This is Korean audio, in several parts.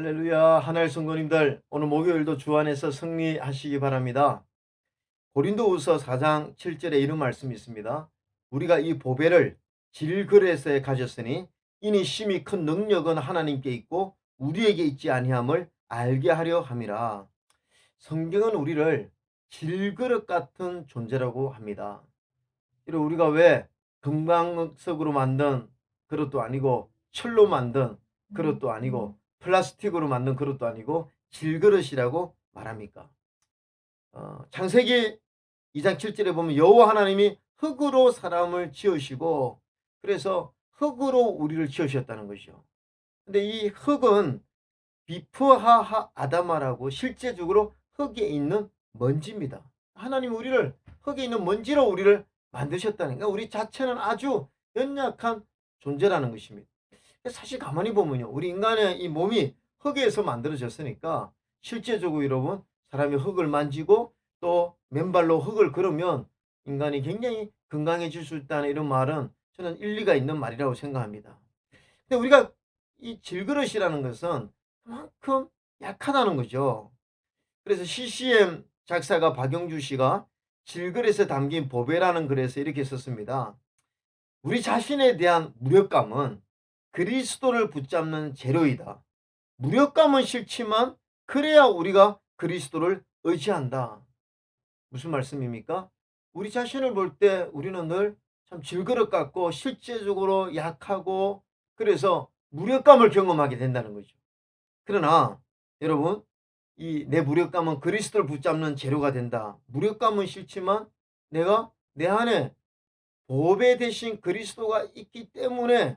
할렐루야 하나의 성도님들 오늘 목요일도 주 안에서 승리하시기 바랍니다. 고린도후서 4장 7절에 이런 말씀이 있습니다. 우리가 이 보배를 질그릇에 가졌으니 이니 심히 큰 능력은 하나님께 있고 우리에게 있지 아니함을 알게 하려 함이라. 성경은 우리를 질그릇 같은 존재라고 합니다. 이런 우리가 왜 금강석으로 만든 그릇도 아니고 철로 만든 그릇도 아니고 플라스틱으로 만든 그릇도 아니고 질그릇이라고 말합니까? 어, 창세기 2장 7절에 보면 여호와 하나님이 흙으로 사람을 지으시고 그래서 흙으로 우리를 지으셨다는 것이죠. 근데 이 흙은 비프하하 아다마라고 실제적으로 흙에 있는 먼지입니다. 하나님 우리를 흙에 있는 먼지로 우리를 만드셨다는 거. 우리 자체는 아주 연약한 존재라는 것입니다. 사실 가만히 보면요. 우리 인간의 이 몸이 흙에서 만들어졌으니까 실제적으로 여러분 사람이 흙을 만지고 또 맨발로 흙을 걸으면 인간이 굉장히 건강해질 수 있다는 이런 말은 저는 일리가 있는 말이라고 생각합니다. 근데 우리가 이 질그릇이라는 것은 그만큼 약하다는 거죠. 그래서 CCM 작사가 박영주 씨가 질그릇에 담긴 보배라는 글에서 이렇게 썼습니다. 우리 자신에 대한 무력감은 그리스도를 붙잡는 재료이다. 무력감은 싫지만 그래야 우리가 그리스도를 의지한다. 무슨 말씀입니까? 우리 자신을 볼 때 우리는 늘 참 질그릇 같고 실제적으로 약하고 그래서 무력감을 경험하게 된다는 거죠. 그러나 여러분 이 내 무력감은 그리스도를 붙잡는 재료가 된다. 무력감은 싫지만 내가 내 안에 보배 대신 그리스도가 있기 때문에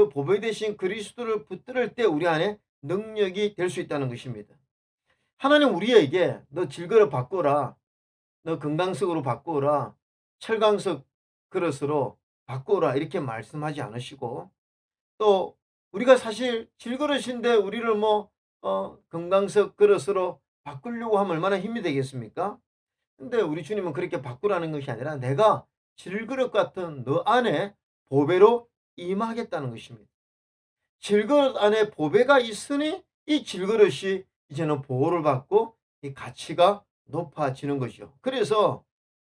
그 보배 대신 그리스도를 붙들을 때 우리 안에 능력이 될 수 있다는 것입니다. 하나님 우리에게 너 질그릇 바꾸라. 너 금강석으로 바꾸라. 철강석 그릇으로 바꾸라. 이렇게 말씀하지 않으시고 또 우리가 사실 질그릇인데 우리를 뭐 어, 금강석 그릇으로 바꾸려고 하면 얼마나 힘이 되겠습니까? 근데 우리 주님은 그렇게 바꾸라는 것이 아니라 내가 질그릇 같은 너 안에 보배로 임하겠다는 것입니다. 질그릇 안에 보배가 있으니 이 질그릇이 이제는 보호를 받고 이 가치가 높아지는 것이죠. 그래서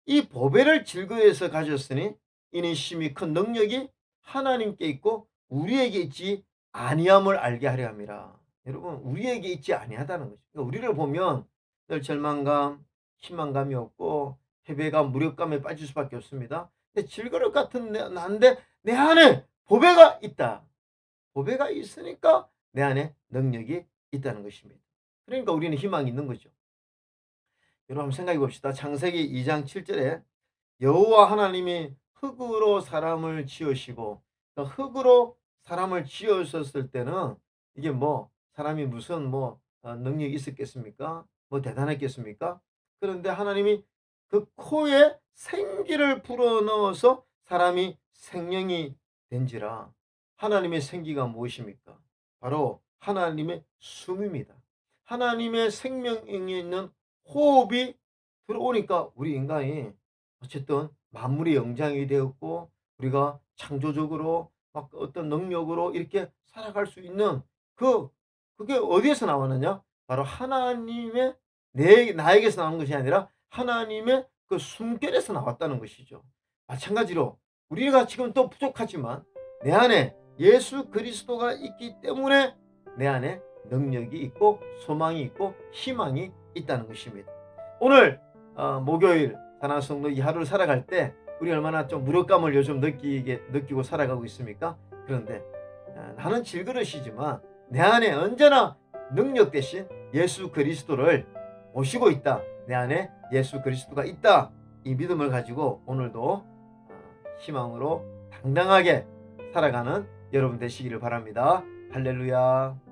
이 보배를 질그릇에서 가졌으니 이는 심히 큰 능력이 하나님께 있고 우리에게 있지 아니함을 알게 하려 함이라. 여러분 우리에게 있지 아니하다는 거죠. 그러니까 우리를 보면 늘 절망감, 희망감이 없고 패배감, 무력감에 빠질 수밖에 없습니다. 근데 질그릇 같은 내, 난데 내 안에 보배가 있다. 보배가 있으니까 내 안에 능력이 있다는 것입니다. 그러니까 우리는 희망이 있는 거죠. 여러분 생각해 봅시다. 창세기 2장 7절에 여호와 하나님이 흙으로 사람을 지으시고 그 흙으로 사람을 지으셨을 때는 이게 뭐 사람이 무슨 뭐 어, 능력이 있었겠습니까? 뭐 대단했겠습니까? 그런데 하나님이 그 코에 생기를 불어넣어서 사람이 생명이 된지라 하나님의 생기가 무엇입니까? 바로 하나님의 숨입니다. 하나님의 생명에 있는 호흡이 들어오니까 우리 인간이 어쨌든 만물의 영장이 되었고 우리가 창조적으로 막 어떤 능력으로 이렇게 살아갈 수 있는 그 그게 어디에서 나왔느냐? 바로 하나님의 내 나에게서 나온 것이 아니라 하나님의 그 숨결에서 나왔다는 것이죠. 마찬가지로 우리가 지금 또 부족하지만 내 안에 예수 그리스도가 있기 때문에 내 안에 능력이 있고 소망이 있고 희망이 있다는 것입니다. 오늘 어, 목요일 사랑성도 이 하루를 살아갈 때 우리 얼마나 좀 무력감을 요즘 느끼게 느끼고 살아가고 있습니까? 그런데 어, 나는 질그릇이지만 내 안에 언제나 능력 대신 예수 그리스도를 모시고 있다. 내 안에 예수 그리스도가 있다. 이 믿음을 가지고 오늘도 어, 희망으로 당당하게 살아가는 여러분 되시기를 바랍니다. 할렐루야.